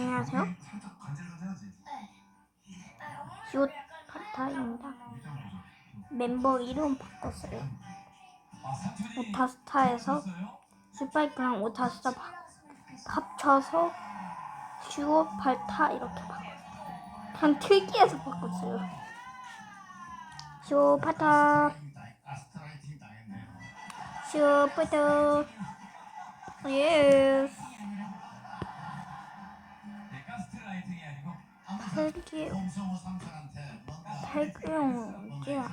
안녕하세요. 시옷 파타입니다. 멤버 이름 바꿨어요. 오타스타에서 스파이크랑 오타스타 바- 합쳐서 시옷 팔타 이렇게 바꿨어요. 그냥 특이해서 바꿨어요. 시옷 파타, 시옷 파타, 예 스. 헬기 헬기용 뭐지야?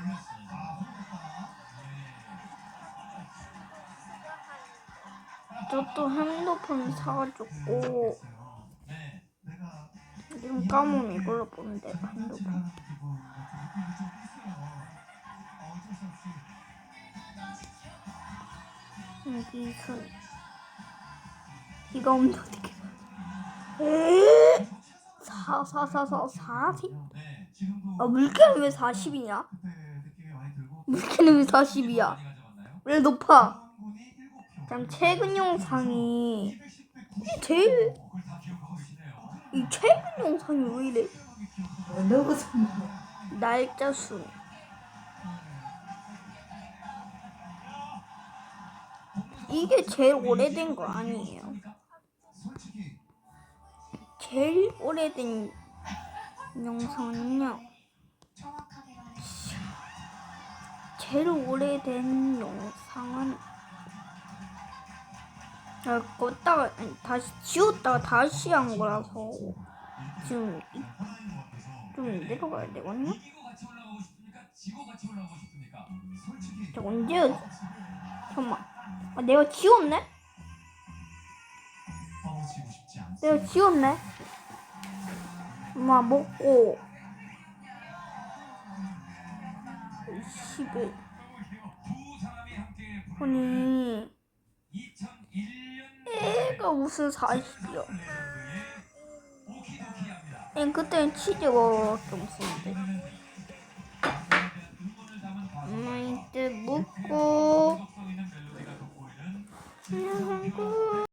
저또 핸드폰 사가지고 지금 까면 이걸로 보는데 핸드폰. 여기 손 이거 엄청 되게 사 사 사사 사십 아 물개는 왜 40이냐? 물개는 왜 40이야? 왜 높아? 그럼 최근 영상이 이게 제일 이 최근 영상이 왜 이래? 누구 손? 날짜 수 이게 제일 오래된 거 아니에요? 제일 오래된 영상은요. 제일 오래된 영상은 아, 껐다가 다시 지웠다가 다시 한 거라서 지금 이- 좀 내려가야 되거든요. 저 언제 잠깐만 아, 내가 지웠네? 내가 지웠네? 엄마 먹고. 10일 아니 애가 무슨 40이야 애 그때는 치즈가 없었는데. 엄마 이때 묵.